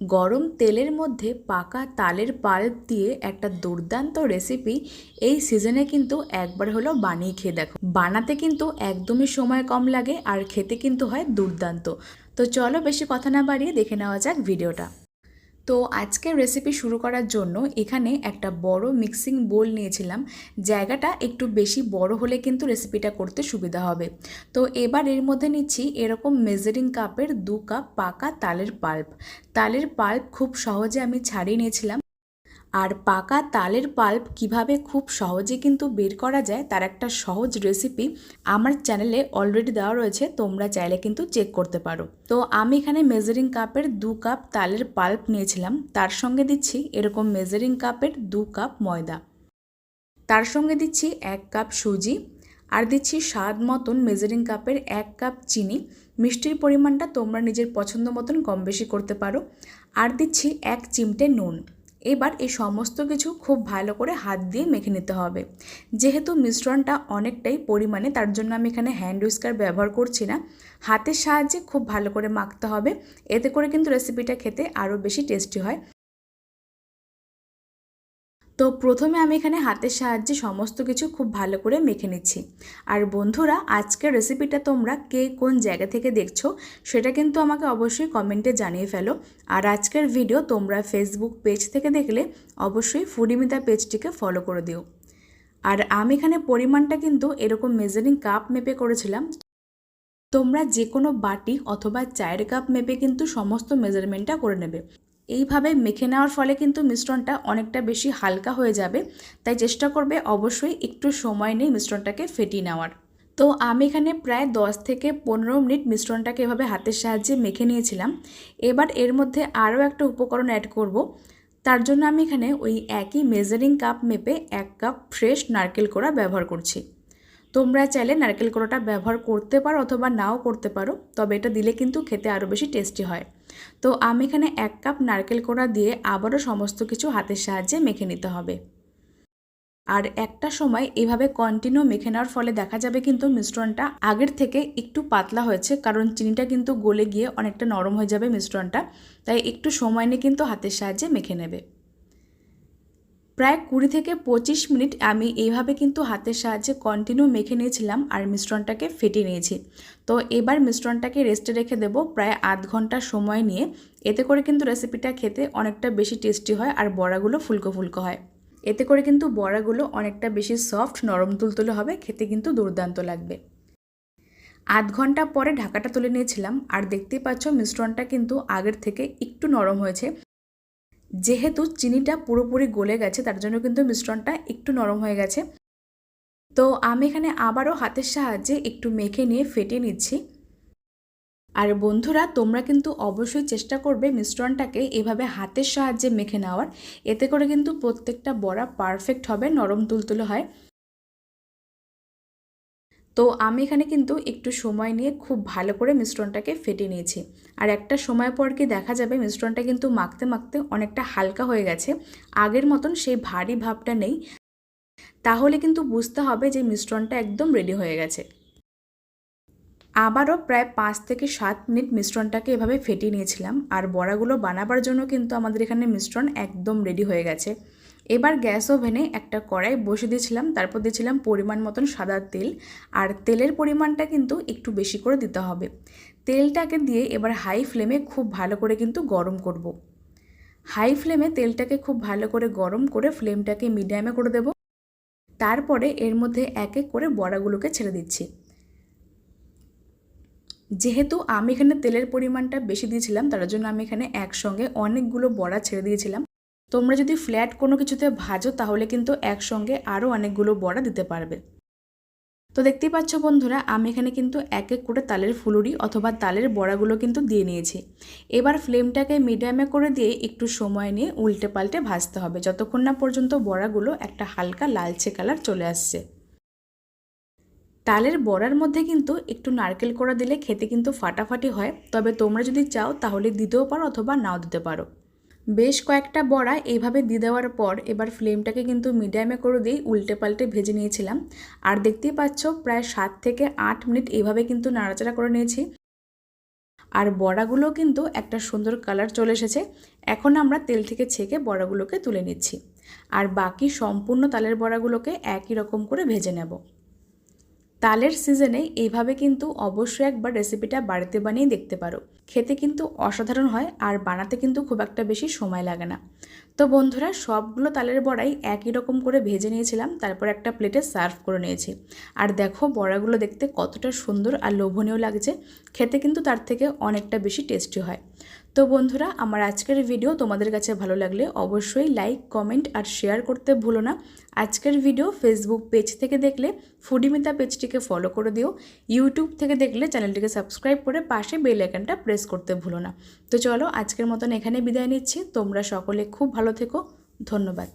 গরম তেলের মধ্যে পাকা তালের পাল্প দিয়ে একটা দুর্দান্ত রেসিপি এই সিজনে কিন্তু একবার হলো বানিয়ে খেয়ে দেখো। বানাতে কিন্তু একদমই সময় কম লাগে আর খেতে কিন্তু হয় দুর্দান্ত। তো চলো বেশি কথা না বাড়িয়ে দেখে নেওয়া যাক ভিডিওটা তো আজকের রেসিপি শুরু করার জন্য এখানে একটা বড় মিক্সিং বোল নিয়েছিলাম। জায়গাটা একটু বেশি বড় হলে কিন্তু রেসিপিটা করতে সুবিধা হবে। তো এবার এর মধ্যে নিচ্ছি এরকম মেজারিং কাপের দু কাপ পাকা তালের পাল্প তালের পাল্প খুব সহজে আমি ছাড়িয়ে নিয়েছিলাম। আর পাকা তালের পাল্প কীভাবে খুব সহজে কিন্তু বের করা যায় তার একটা সহজ রেসিপি আমার চ্যানেলে অলরেডি দেওয়া রয়েছে, তোমরা চাইলে কিন্তু চেক করতে পারো। তো আমি এখানে মেজারিং কাপের দু কাপ তালের পাল্প নিয়েছিলাম, তার সঙ্গে দিচ্ছি এরকম মেজারিং কাপের দু কাপ ময়দা। তার সঙ্গে দিচ্ছি এক কাপ সুজি, আর দিচ্ছি স্বাদ মতন মেজারিং কাপের এক কাপ চিনি। মিষ্টির পরিমাণটা তোমরা নিজের পছন্দ মতন কম বেশি করতে পারো। আর দিচ্ছি এক চিমটে নুন। এবার এই সমস্ত কিছু খুব ভালো করে হাত দিয়ে মেখে নিতে হবে। যেহেতু মিশ্রণটা অনেকটাই পরিমাণে, তার জন্য আমি এখানে হ্যান্ড উইস্কার ব্যবহার করছি না। হাতের সাহায্যে খুব ভালো করে মাখতে হবে। এতে করে কিন্তু রেসিপিটা খেতে আরও বেশি টেস্টি হয়। তো প্রথমে আমি এখানে হাতের সাহায্যে সমস্ত কিছু খুব ভালো করে মেখে নিচ্ছি। আর বন্ধুরা, আজকের রেসিপিটা তোমরা কে কোন জায়গা থেকে দেখছ, সেটা কিন্তু আমাকে অবশ্যই কমেন্টে জানিয়ে ফেলো। আর আজকের ভিডিও তোমরা ফেসবুক পেজ থেকে দেখলে অবশ্যই ফুডিমিতা পেজটিকে ফলো করে দিও। আর আমি এখানে পরিমাণটা কিন্তু এরকম মেজারিং কাপ মেপে করেছিলাম। তোমরা যে কোনো বাটি অথবা চায়ের কাপ মেপে কিন্তু সমস্ত মেজারমেন্টটা করে নেবে। এইভাবে মেখে নেওয়ার ফলে কিন্তু মিশ্রণটা অনেকটা বেশি হালকা হয়ে যাবে। তাই চেষ্টা করবে অবশ্যই একটু সময় নিয়ে মিশ্রণটাকে ফেটিয়ে নেওয়ার। তো আমি এখানে প্রায় 10 থেকে পনেরো মিনিট মিশ্রণটাকে এভাবে হাতের সাহায্যে মেখে নিয়েছিলাম। এবার এর মধ্যে আরও একটা উপকরণ অ্যাড করব। তার জন্য আমি এখানে ওই একই মেজারিং কাপ মেপে এক কাপ ফ্রেশ নারকেল কোড়া ব্যবহার করছি। তোমরা চাইলে নারকেল কোড়াটা ব্যবহার করতে পারো অথবা নাও করতে পারো, তবে এটা দিলে কিন্তু খেতে আরও বেশি টেস্টি হয়। তো আমি এখানে এক কাপ নারকেল কোড়া দিয়ে আবারও সমস্ত কিছু হাতের সাহায্যে মেখে নিতে হবে। আর একটা সময় এভাবে কন্টিনিউ মেখে নেওয়ার ফলে দেখা যাবে কিন্তু মিশ্রণটা আগের থেকে একটু পাতলা হয়েছে, কারণ চিনিটা কিন্তু গলে গিয়ে অনেকটা নরম হয়ে যাবে মিশ্রণটা, তাই একটু সময় নিয়ে কিন্তু হাতের সাহায্যে মেখে নেবে। প্রায় কুড়ি থেকে পঁচিশ মিনিট আমি এইভাবে কিন্তু হাতের সাহায্যে কন্টিনিউ মেখে নিয়েছিলাম আর মিশ্রণটাকে ফেটে নিয়েছি। তো এবার মিশ্রণটাকে রেস্টে রেখে দেব প্রায় আধ ঘণ্টা সময় নিয়ে। এতে করে কিন্তু রেসিপিটা খেতে অনেকটা বেশি টেস্টি হয় আর বড়াগুলো ফুলকো ফুলকো হয়। এতে করে কিন্তু বড়াগুলো অনেকটা বেশি সফট নরম, তুলতুলে হবে, খেতে কিন্তু দুর্দান্ত লাগবে। আধ ঘণ্টা পরে ঢাকাটা তুলে নিয়েছিলাম আর দেখতেই পাচ্ছ মিশ্রণটা কিন্তু আগের থেকে একটু নরম হয়েছে। যেহেতু চিনিটা পুরোপুরি গলে গেছে, তার জন্য কিন্তু মিশ্রণটা একটু নরম হয়ে গেছে। তো আমি এখানে আবারও হাতের সাহায্যে একটু মেখে নিয়ে ফেটে নিচ্ছি। আর বন্ধুরা, তোমরা কিন্তু অবশ্যই চেষ্টা করবে মিশ্রণটাকে এভাবে হাতের সাহায্যে মেখে নেওয়ার। এতে করে কিন্তু প্রত্যেকটা বড়া পারফেক্ট হবে, নরম তুলতুলো হয়। তো আমি এখানে কিন্তু একটু সময় নিয়ে খুব ভালো করে মিশ্রণটাকে ফেটে নিয়েছি। আর একটা সময় পর কি দেখা যাবে মিশ্রণটা কিন্তু মাখতে মাখতে অনেকটা হালকা হয়ে গেছে। আগের মতন সেই ভারী ভাবটা নেই। তাহলে কিন্তু বুঝতে হবে যে মিশ্রণটা একদম রেডি হয়ে গেছে। আবারও প্রায় পাঁচ থেকে সাত মিনিট মিশ্রণটাকে এভাবে ফেটিয়ে নিয়েছিলাম। আর বড়াগুলো বানাবার জন্য কিন্তু আমাদের এখানে মিশ্রণ একদম রেডি হয়ে গেছে। এবার গ্যাস ওভেনে একটা কড়াই বসে দিয়েছিলাম। তারপর দিয়েছিলাম পরিমাণ মতন সাদা তেল। আর তেলের পরিমাণটা কিন্তু একটু বেশি করে দিতে হবে। তেলটাকে দিয়ে এবার হাই ফ্লেমে খুব ভালো করে কিন্তু গরম করব। হাই ফ্লেমে তেলটাকে খুব ভালো করে গরম করে ফ্লেমটাকে মিডিয়ামে করে দেব। তারপরে এর মধ্যে এক এক করে বড়াগুলোকে ছেড়ে দিচ্ছি। যেহেতু আমি এখানে তেলের পরিমাণটা বেশি দিয়েছিলাম, তার জন্য আমি এখানে একসঙ্গে অনেকগুলো বড়া ছেড়ে দিয়েছিলাম। তোমরা যদি ফ্ল্যাট কোনো কিছুতে ভাজো, তাহলে কিন্তু একসঙ্গে আরও অনেকগুলো বড়া দিতে পারবে। তো দেখতেই পাচ্ছ বন্ধুরা, আমি এখানে কিন্তু এক এক করে তালের ফুলুরি অথবা তালের বড়াগুলো কিন্তু দিয়ে নিয়েছি। এবার ফ্লেমটাকে মিডিয়ামে করে দিয়ে একটু সময় নিয়ে উল্টে পাল্টে ভাজতে হবে। যতক্ষণ না পর্যন্ত বড়াগুলো একটা হালকা লালচে কালার চলে আসছে। তালের বড়ার মধ্যে কিন্তু একটু নারকেল কোড়া দিলে খেতে কিন্তু ফাটাফাটি হয়। তবে তোমরা যদি চাও তাহলে দিতেও পারো অথবা নাও দিতে পারো। বেশ কয়েকটা বড়া এইভাবে দিয়ে দেওয়ার পর এবার ফ্লেমটাকে কিন্তু মিডিয়ামে করে দিয়েই উল্টে পাল্টে ভেজে নিয়েছিলাম। আর দেখতেই পাচ্ছ, প্রায় সাত থেকে আট মিনিট এইভাবে কিন্তু নাড়াচাড়া করে নিয়েছি। আর বড়াগুলো কিন্তু একটা সুন্দর কালার চলে এসেছে। এখন আমরা তেল থেকে ছেঁকে বড়াগুলোকে তুলে নিচ্ছি। আর বাকি সম্পূর্ণ তালের বড়াগুলোকে একই রকম করে ভেজে নেব। তালের সিজনে এইভাবে কিন্তু অবশ্যই একবার রেসিপিটা বাড়িতে বানিয়ে দেখতে পারো। খেতে কিন্তু অসাধারণ হয় আর বানাতে কিন্তু খুব একটা বেশি সময় লাগে না। তো বন্ধুরা, সবগুলো তালের বড়াই একই রকম করে ভেজে নিয়েছিলাম, তারপর একটা প্লেটে সার্ভ করে নিয়েছি। আর দেখো, বড়াগুলো দেখতে কতটা সুন্দর আর লোভনীয় লাগছে। খেতে কিন্তু তার থেকে অনেকটা বেশি টেস্টি হয়। তো বন্ধুরা, আমার আজকের ভিডিও তোমাদের কাছে ভালো লাগলে অবশ্যই লাইক কমেন্ট আর শেয়ার করতে ভুলো না। আজকের ভিডিও ফেসবুক পেজ থেকে দেখলে ফুডিমিতা পেজটিকে ফলো করে দিও। ইউটিউব থেকে দেখলে চ্যানেলটিকে সাবস্ক্রাইব করে পাশে বেল আইকনটা প্রেস করতে ভুলো না। তো চলো, আজকের মতন এখানে বিদায় নিচ্ছি। তোমরা সকলে খুব ভালো থেকো। ধন্যবাদ।